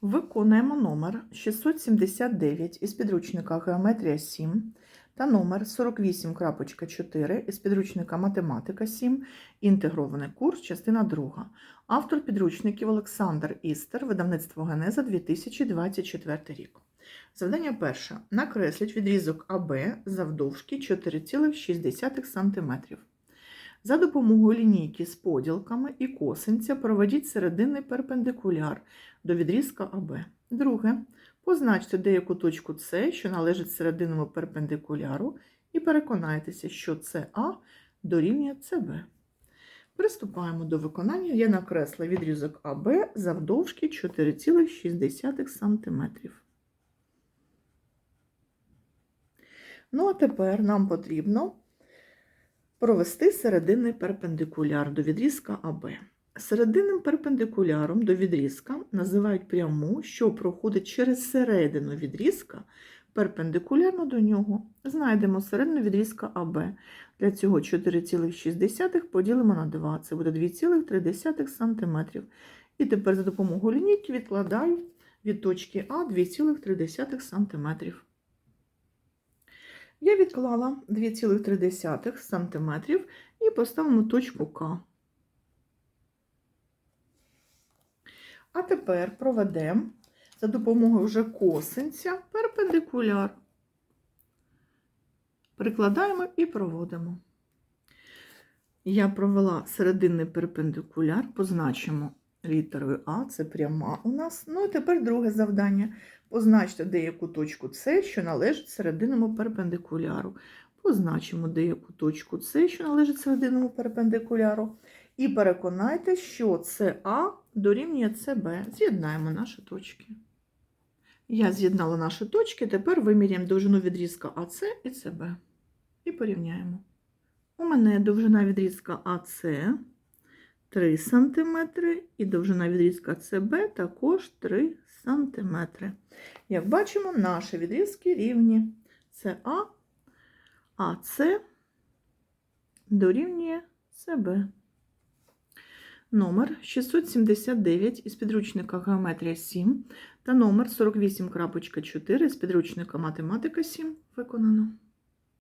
Виконуємо номер 679 із підручника Геометрія 7 та номер 48.4 із підручника Математика 7, інтегрований курс, частина 2. Автор підручників Олександр Істер, видавництво Генеза 2024 рік. Завдання перше. Накресліть відрізок АБ завдовжки 4,6 см. За допомогою лінійки з поділками і косинця проведіть серединний перпендикуляр до відрізка АБ. Друге. Позначте деяку точку С, що належить серединному перпендикуляру, і переконайтеся, що СА дорівнює СБ. Приступаємо до виконання. Я накресла відрізок АБ завдовжки 4,6 см. Ну, а тепер нам потрібно провести серединний перпендикуляр до відрізка АБ. Серединним перпендикуляром до відрізка називають пряму, що проходить через середину відрізка, перпендикулярно до нього. Знайдемо середину відрізка АБ. Для цього 4,6 поділимо на 2, це буде 2,3 см. І тепер за допомогою лінійки відкладаю від точки А 2,3 см. Я відклала 2,3 см і поставимо точку К. А тепер проведемо за допомогою вже косинця перпендикуляр. Прикладаємо і проводимо. Я провела серединний перпендикуляр, позначимо літерою А, це пряма у нас. Ну і тепер друге завдання. Позначте деяку точку С, що належить серединному перпендикуляру. Позначимо деяку точку С, що належить серединному перпендикуляру. І переконайте, що СА дорівнює СБ. З'єднаємо наші точки. Я з'єднала наші точки, тепер виміряємо довжину відрізка АС і СБ. І порівняємо. У мене довжина відрізка АС 3 см, і довжина відрізка СБ також 3 см. Як бачимо, наші відрізки рівні. Це А, С дорівнює СБ. Номер 679 із підручника Геометрія 7 та номер 48.4 з підручника Математика 7 виконано.